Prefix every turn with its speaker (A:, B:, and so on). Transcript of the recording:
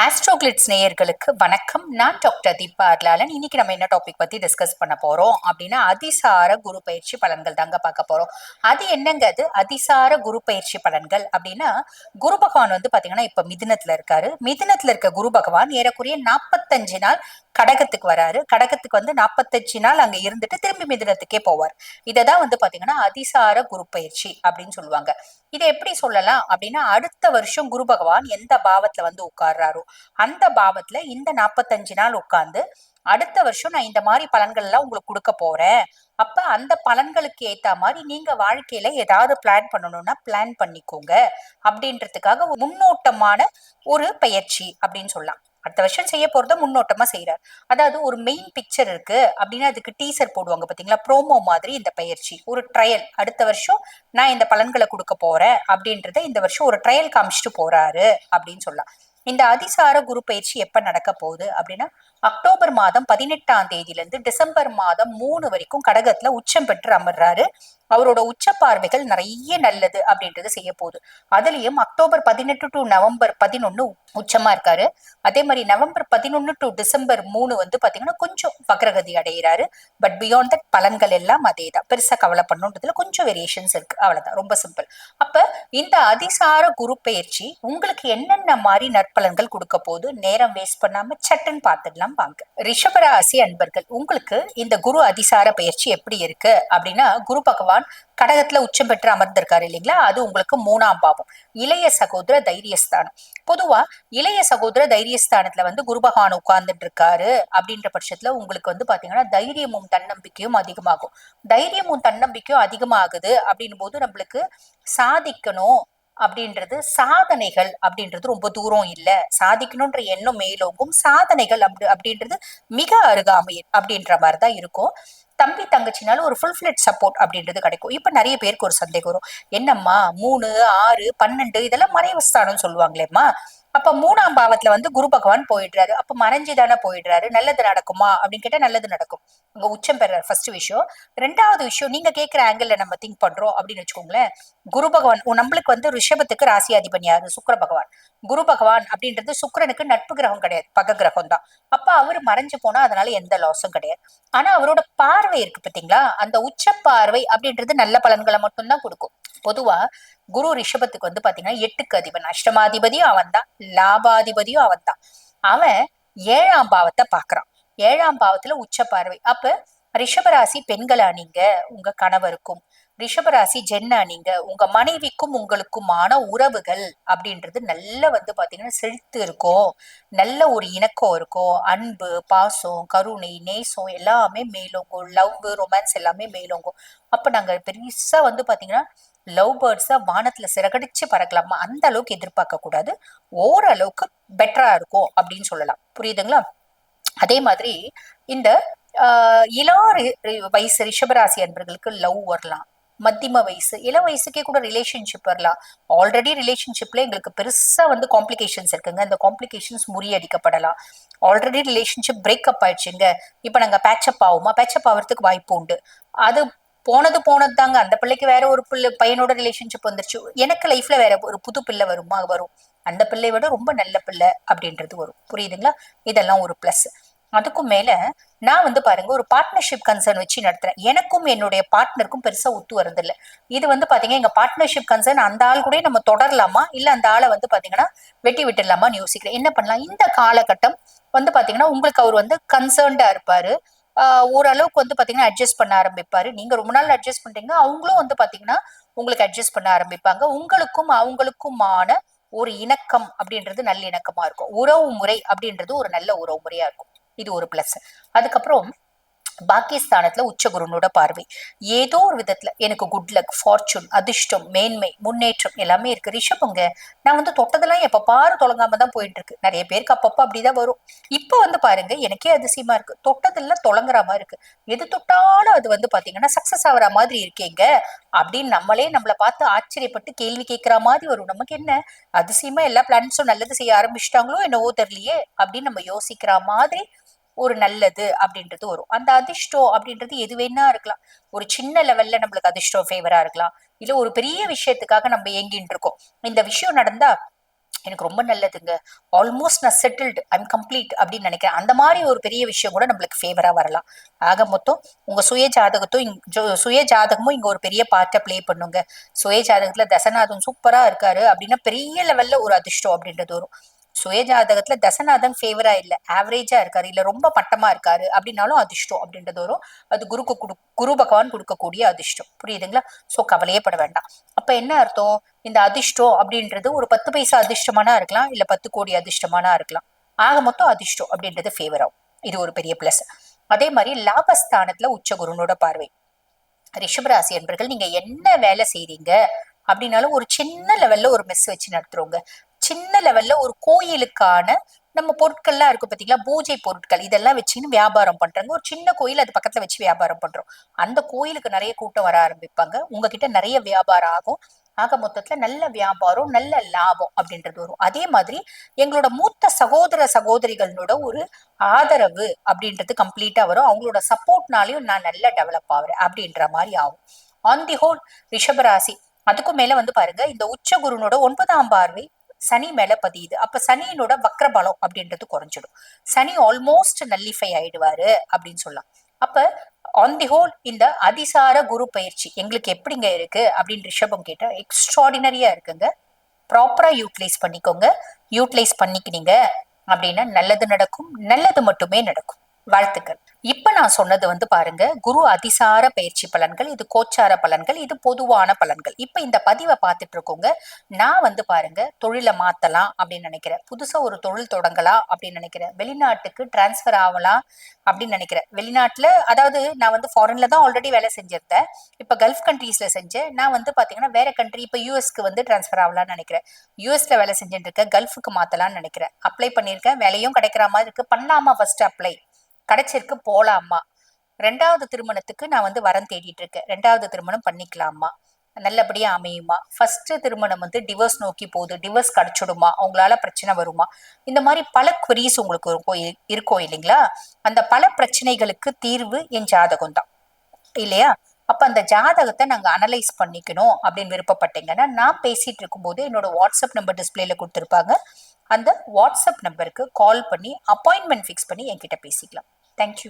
A: ஆஸ்ட்ரோகிளிட்ஸ் நேயர்களுக்கு வணக்கம். நான் டாக்டர் தீபா அர்லாலன். இன்னைக்கு நம்ம என்ன டாபிக் பத்தி டிஸ்கஸ் பண்ண போறோம்? அப்படின்னா அதிசார குரு பயிற்சி பலன்கள் தாங்க பார்க்க போறோம். அது என்னங்க அது அதிசார குரு பயிற்சி பலன்கள் அப்படின்னா குரு பகவான் வந்து பாத்தீங்கன்னா இப்ப மிதினத்துல இருக்காரு. மிதினத்துல இருக்க குரு பகவான் ஏறக்குறைய நாற்பத்தஞ்சு நாள் கடகத்துக்கு வராரு. கடகத்துக்கு வந்து நாற்பத்தஞ்சு நாள் அங்க இருந்துட்டு திரும்பி மிதினத்துக்கே போவார். இதை தான் வந்து பாத்தீங்கன்னா அதிசார குரு பயிற்சி அப்படின்னு சொல்லுவாங்க. இதை எப்படி சொல்லலாம் அப்படின்னா அடுத்த வருஷம் குரு பகவான் எந்த பாவத்துல வந்து உட்கார்றாரோ அந்த பாவத்துல இந்த நாற்பத்தஞ்சு நாள் உட்கார்ந்து அடுத்த வருஷம் நான் இந்த மாதிரி பலன்கள் எல்லாம் உங்களுக்கு கொடுக்க போறேன். அப்ப அந்த பலன்களுக்கு ஏத்த மாதிரி நீங்க வாழ்க்கையில ஏதாவது பிளான் பண்ணணும்னா பிளான் பண்ணிக்கோங்க. அப்படின்றதுக்காக முன்னோட்டமான ஒரு பயிற்சி அப்படின்னு சொல்லலாம். அடுத்த வருஷம் செய்ய போறத முன்னோட்டமா செய்யறாரு அதாவது ஒரு மெயின் பிக்சர் இருக்கு அப்படின்னா அதுக்கு டீசர் போடுவாங்க பாத்தீங்களா? ப்ரோமோ மாதிரி இந்த பயிற்சி. ஒரு ட்ரையல் அடுத்த வருஷம் நான் இந்த பலன்களை கொடுக்க போறேன் அப்படின்றத இந்த வருஷம் ஒரு ட்ரையல் காமிச்சிட்டு போறாரு அப்படின்னு சொல்லலாம். இந்த அதிசார குரு பயிற்சி எப்ப நடக்க போகுது அப்படின்னா அக்டோபர் மாதம் பதினெட்டாம் தேதியில இருந்து டிசம்பர் மாதம் மூணு வரைக்கும் கடகத்துல உச்சம் பெற்று அமர்றாரு. அவரோட உச்ச பார்வைகள் நிறைய நல்லது அப்படின்றது செய்ய போகுது. அதுலயும் அக்டோபர் பதினெட்டு டு நவம்பர் பதினொன்னு உச்சமா இருக்காரு. அதே மாதிரி நவம்பர் பதினொன்னு டு டிசம்பர் மூணு வந்து பாத்தீங்கன்னா கொஞ்சம் வக்ரகதி அடைகிறாரு பட் பியாண்ட் தட் பலன்கள் எல்லாம் அதே தான் பெருசா கவலை பண்ணுன்றதுல கொஞ்சம் வேரியேஷன்ஸ் இருக்கு. அவ்வளவுதான். ரொம்ப சிம்பிள் அப்ப இந்த அதிசார குரு பயிற்சி உங்களுக்கு என்னென்ன மாதிரி நற்பலன்கள் கொடுக்க போகுது? நேரம் வேஸ்ட் பண்ணாம சட்டுன்னு பார்த்துடலாம் வாங்க. ரிஷபராசி அன்பர்கள் உங்களுக்கு இந்த குரு அதிசார பயிற்சி எப்படி இருக்கு? அப்படின்னா குரு பகவான் கடகத்துல உச்சம் பெற்று அமர்ந்திருக்காரு இல்லைங்களா? அது உங்களுக்கு மூணாம் பாவம். இளைய சகோதர தைரியஸ்தானம். பொதுவா இளைய சகோதர தைரியஸ்தானத்துல வந்து குரு பகவான் உட்கார்ந்துட்டு இருக்காரு அப்படின்ற பட்சத்துல உங்களுக்கு வந்து பாத்தீங்கன்னா தைரியமும் தன்னம்பிக்கையும் அதிகமாகும். தைரியமும் தன்னம்பிக்கையும் அதிகமாகுது அப்படின் போது நம்மளுக்கு சாதிக்கணும் அப்படின்றது சாதனைகள் அப்படின்றது ரொம்ப தூரம் இல்ல. சாதிக்கணும்ன்ற எண்ணம் மேலோங்கும். சாதனைகள் அப்படி அப்படின்றது மிக அருகாமை அப்படின்ற மாதிரி தான் இருக்கும். தம்பி தங்கச்சினாலும் ஒரு ஃபுல் ஃபிளட் சப்போர்ட் அப்படின்றது கிடைக்கும். இப்ப நிறைய பேருக்கு ஒரு சந்தேகம் வரும். என்னம்மா மூணு ஆறு பன்னெண்டு இதெல்லாம் மறைவஸ்தானம் சொல்லுவாங்களேம்மா. அப்ப மூணாம் பாவத்துல வந்து குரு பகவான் போயிடுறாரு. அப்ப மறைஞ்சு தானே போயிடுறாரு. நல்லது நடக்குமா? அப்படின்னு கேட்டா நல்லது நடக்கும். உங்க உச்சம் பெறாரு ஃபர்ஸ்ட் விஷயம். ரெண்டாவது விஷயம் நீங்க கேட்கிற ஆங்கிள் நம்ம திங்க் பண்றோம் அப்படின்னு வச்சுக்கோங்களேன். குரு பகவான் நம்மளுக்கு வந்து ரிஷபத்துக்கு ராசி அதிபன் யாரு பகவான். குரு பகவான் அப்படின்றது சுக்கரனுக்கு நட்பு கிரகம் கிடையாது. பக கிரகம் தான். அப்ப அவர் மறைஞ்சு போனா அதனால எந்த லாஸும் கிடையாது. ஆனா அவரோட பார்வை இருக்கு பாத்தீங்களா? அந்த உச்ச பார்வை அப்படின்றது நல்ல பலன்களை மட்டும்தான் கொடுக்கும். பொதுவா குரு ரிஷபத்துக்கு வந்து பாத்தீங்கன்னா எட்டுக்கு அதிபன். அஷ்டமாதிபதியும் அவன் தான் லாபாதிபதியும் அவன் தான் அவன் ஏழாம் பாவத்தை பாக்குறான். ஏழாம் பாவத்துல உச்ச பார்வை. அப்ப ரிஷபராசி பெண்களா நீங்க உங்க கணவருக்கும் ரிஷபராசி ஜென்னா நீங்க உங்க மனைவிக்கும் உங்களுக்குமான உறவுகள் அப்படின்றது நல்ல வந்து பாத்தீங்கன்னா செழித்து இருக்கும். நல்ல ஒரு இணக்கம் இருக்கும். அன்பு பாசம் கருணை நேசம் எல்லாமே மேலோங்கும். லவ் ரொமான்ஸ் எல்லாமே மேலோங்கும். அப்ப நாங்க பெருசா வந்து பாத்தீங்கன்னா லவ் பேர்ட்ஸா வானத்துல சிறகடிச்சு பறக்கலாமா? அந்த அளவுக்கு எதிர்பார்க்க கூடாது. ஓரளவுக்கு பெட்டரா இருக்கும் அப்படின்னு சொல்லலாம். புரியுதுங்களா? அதே மாதிரி இந்த ஆஹ் இளம் வயசு ரிஷபராசி அன்பர்களுக்கு லவ் வரலாம். மத்தியம வயசு இளம் வயசுக்கே கூட ரிலேஷன்ஷிப் வரலாம். ஆல்ரெடி ரிலேஷன்ஷிப்ல எங்களுக்கு பெருசா வந்து காம்ப்ளிகேஷன்ஸ் இருக்குங்க. இந்த காம்ப்ளிகேஷன்ஸ் முறியடிக்கப்படலாம். ஆல்ரெடி ரிலேஷன்ஷிப் பிரேக்கப் ஆயிடுச்சுங்க. இப்போ நாங்கள் பேச்சப் ஆகுமா? பேச்சப் ஆகிறதுக்கு வாய்ப்பு உண்டு. அது போனது போனது தாங்க அந்த பிள்ளைக்கு வேற ஒரு பிள்ளை பையனோட ரிலேஷன்ஷிப் வந்துருச்சு. எனக்கு லைஃப்ல வேற ஒரு புது பிள்ளை வருமா? வரும். அந்த பிள்ளைய விட ரொம்ப நல்ல பிள்ளை அப்படின்றது வரும். புரியுதுங்களா? இதெல்லாம் ஒரு பிளஸ் அதுக்கும் மேல நான் வந்து பாருங்க ஒரு பார்ட்னர்ஷிப் கன்சர்ன் வச்சு நடத்துறேன். எனக்கும் என்னுடைய பார்ட்னருக்கும் பெருசா ஒத்து வரதில்ல இது வந்து பாத்தீங்க எங்க பார்ட்னர்ஷிப் கன்சர்ன் அந்த ஆள் கூட நம்ம தொடரலாமா? இல்ல அந்த ஆளை வந்து பாத்தீங்கன்னா வெட்டி விட்டுடலாமான்னு யோசிக்கிறேன். என்ன பண்ணலாம்? இந்த காலகட்டம் வந்து பாத்தீங்கன்னா உங்களுக்கு அவர் வந்து கன்சர்ன்டா இருப்பாரு. ஓரளவுக்கு வந்து பாத்தீங்கன்னா அட்ஜஸ்ட் பண்ண ஆரம்பிப்பாரு. நீங்க ரொம்ப நாள் அட்ஜஸ்ட் பண்றீங்க அவங்களும் வந்து பாத்தீங்கன்னா உங்களுக்கு அட்ஜஸ்ட் பண்ண ஆரம்பிப்பாங்க. உங்களுக்கும் அவங்களுக்குமான ஒரு இணக்கம் அப்படின்றது நல்ல இணக்கமா இருக்கும். உறவு முறை அப்படின்றது ஒரு நல்ல உறவு முறையா இருக்கும். இது ஒரு பிளஸ் அதுக்கப்புறம் பாக்கியஸ்தானத்துல உச்சகுருனோட பார்வை. ஏதோ ஒரு விதத்துல எனக்கு குட் லக் ஃபார்ச்சூன் அதிர்ஷ்டம் மேன்மை முன்னேற்றம் எல்லாமே இருக்கு. ரிஷபங்க நான் வந்து தொட்டதெல்லாம் எப்ப பாரு தொடங்காம தான் போயிட்டு இருக்கு நிறைய பேருக்கு அப்பப்போ அப்படிதான் வரும். இப்போ வந்து பாருங்க எனக்கே அதிசயமா இருக்கு. தொட்டதெல்லாம் தொடங்குற மாதிரி இருக்கு. எது தொட்டாலும் அது வந்து பாத்தீங்கன்னா சக்சஸ் ஆகுற மாதிரி இருக்கேங்க. அப்படின்னு நம்மளே நம்மள பார்த்து ஆச்சரியப்பட்டு கேள்வி கேட்கிற மாதிரி வரும். நமக்கு என்ன? அதிசயமா எல்லா பிளான்ஸும் நல்லது செய்ய ஆரம்பிச்சிட்டாங்களோ என்னவோ தெரியலையே அப்படின்னு நம்ம யோசிக்கிற மாதிரி ஒரு நல்லது அப்படின்றது வரும். அந்த அதிர்ஷ்டம் அப்படின்றது எது வேணா இருக்கலாம். ஒரு சின்ன லெவல்ல நம்மளுக்கு அதிர்ஷ்டம் ஃபேவரா இருக்கலாம். இல்ல ஒரு பெரிய விஷயத்துக்காக நம்ம ஏங்கிட்டு இருக்கோம். இந்த விஷயம் நடந்தா எனக்கு ரொம்ப நல்லதுங்க. ஆல்மோஸ்ட் நான் செட்டில்டு ஐம் கம்ப்ளீட் அப்படின்னு நினைக்கிறேன். அந்த மாதிரி ஒரு பெரிய விஷயம் கூட நம்மளுக்கு ஃபேவரா வரலாம். ஆக மொத்தம் உங்க சுய ஜாதகத்தும் இங்க- ஜோ- சுய ஜாதகமும் இங்க ஒரு பெரிய பார்ட்டை ப்ளே பண்ணுங்க. சுய ஜாதகத்துல தசநாதன் சூப்பரா இருக்காரு அப்படின்னா பெரிய லெவல்ல ஒரு அதிர்ஷ்டம் அப்படின்றது வரும். சுயஜாதகத்துல தசநாதன் ஃபேவரா இல்ல. ஆவரேஜா இருக்காரு. இல்ல ரொம்ப மட்டமா இருக்காரு. அப்படின்னாலும் அதிர்ஷ்டம் அப்படின்றது வரும். அது குருக்கு குடு குரு பகவான் கொடுக்கக்கூடிய அதிர்ஷ்டம். புரியுதுங்களா? சோ கவலையே பட வேண்டாம். அப்ப என்ன அர்த்தம்? இந்த அதிர்ஷ்டம் அப்படின்றது ஒரு பத்து பைசா அதிர்ஷ்டமானா இருக்கலாம். இல்ல பத்து கோடி அதிர்ஷ்டமானா இருக்கலாம். ஆக மொத்தம் அதிர்ஷ்டம் அப்படின்றது ஃபேவர் ஆகும். இது ஒரு பெரிய பிளஸ் அதே மாதிரி லாபஸ்தானத்துல உச்ச குருனோட பார்வை. ரிஷபராசி என்பர்கள் நீங்க என்ன வேலை செய்றீங்க? அப்படின்னாலும் ஒரு சின்ன லெவல்ல ஒரு மெஸ் வச்சு நடத்துறோங்க சின்ன லெவல்ல ஒரு கோயிலுக்கான நம்ம பொருட்கள்லாம் இருக்கும் பாத்தீங்களா? பூஜை பொருட்கள். இதெல்லாம் வச்சுன்னு வியாபாரம் பண்றாங்க. ஒரு சின்ன கோயில் அது பக்கத்துல வச்சு வியாபாரம் பண்றோம். அந்த கோயிலுக்கு நிறைய கூட்டம் வர ஆரம்பிப்பாங்க. உங்ககிட்ட நிறைய வியாபாரம் ஆகும். ஆக மொத்தத்துல நல்ல வியாபாரம் நல்ல லாபம் அப்படின்றது வரும். அதே மாதிரி எங்களோட மூத்த சகோதர சகோதரிகளோட ஒரு ஆதரவு அப்படின்றது கம்ப்ளீட்டா வரும். அவங்களோட சப்போர்ட்னாலையும் நான் நல்லா டெவலப் ஆகுறேன் அப்படின்ற மாதிரி ஆகும். ஆன் தி ஹோல் ரிஷபராசி அதுக்கும் மேல வந்து பாருங்க. இந்த உச்ச குருனோட ஒன்பதாம் பார்வை சனி மேல பதியுது. அப்ப சனியினோட வக்ரபலம் அப்படின்றது குறைஞ்சிடும். சனி ஆல்மோஸ்ட் நல்லிஃபை ஆயிடுவாரு அப்படின்னு சொல்லலாம். அப்ப ஆன் தி ஹோல் இந்த அதிசார குரு பயிற்சி எங்களுக்கு எப்படிங்க இருக்கு அப்படின்னு ரிஷபம் கேட்டா எக்ஸ்ட்ராடினரியா இருக்குங்க. ப்ராப்பரா யூட்டிலைஸ் பண்ணிக்கோங்க. யூட்டிலைஸ் பண்ணிக்கினீங்க அப்படின்னா நல்லது நடக்கும். நல்லது மட்டுமே நடக்கும். வாழ்த்துக்கள். இப்ப நான் சொன்னது வந்து பாருங்க குரு அதிசார பயிற்சி பலன்கள் இது கோச்சார பலன்கள் இது பொதுவான பலன்கள். இப்ப இந்த பதிவை பார்த்துட்டு இருக்கோங்க. நான் வந்து பாருங்க தொழிலை மாத்தலாம் அப்படின்னு நினைக்கிறேன். புதுசா ஒரு தொழில் தொடங்கலாம் அப்படின்னு நினைக்கிறேன். வெளிநாட்டுக்கு டிரான்ஸ்ஃபர் ஆகலாம் அப்படின்னு நினைக்கிறேன். வெளிநாட்டுல அதாவது நான் வந்து ஃபாரின்ல தான் ஆல்ரெடி வேலை செஞ்சிருந்தேன். இப்ப கல்ஃப் கண்ட்ரீஸ்ல செஞ்சேன். நான் வந்து பாத்தீங்கன்னா வேற கண்ட்ரி இப்ப யூஎஸ்க்கு வந்து டிரான்ஸ்ஃபர் ஆகலாம்னு நினைக்கிறேன். யூஎஸ்ல வேலை செஞ்சுட்டு இருக்கேன். கல்ஃபுக்கு மாத்தலாம்னு நினைக்கிறேன். அப்ளை பண்ணியிருக்கேன். வேலையும் கிடைக்கிற மாதிரி இருக்கு. பண்ணலாமா ஃபர்ஸ்ட் அப்ளை கிடைச்சிருக்கு போலாமா ரெண்டாவது திருமணத்துக்கு நான் வந்து வரம் தேடிட்டு இருக்கேன் ரெண்டாவது திருமணம் பண்ணிக்கலாமா நல்லபடியா அமையுமா? ஃபர்ஸ்ட் திருமணம் வந்து டிவோர்ஸ் நோக்கி போகுது. டிவோர்ஸ் கிடைச்சிடுமா? அவங்களால பிரச்சனை வருமா? இந்த மாதிரி பல குவரிஸ் உங்களுக்கு இருக்கும் இருக்கும் இல்லைங்களா? அந்த பல பிரச்சனைகளுக்கு தீர்வு என் ஜாதகம் தான். இல்லையா? அப்ப அந்த ஜாதகத்தை நாங்க அனலைஸ் பண்ணிக்கணும் அப்படின்னு விருப்பப்பட்டீங்கன்னா நான் பேசிட்டு இருக்கும்போது என்னோட வாட்ஸ்அப் நம்பர் டிஸ்பிளேல கொடுத்துருப்பாங்க. அந்த வாட்ஸ்அப் நம்பருக்கு கால் பண்ணி அப்பாயின்மெண்ட் ஃபிக்ஸ் பண்ணி என்கிட்ட பேசிக்கலாம். Thank you.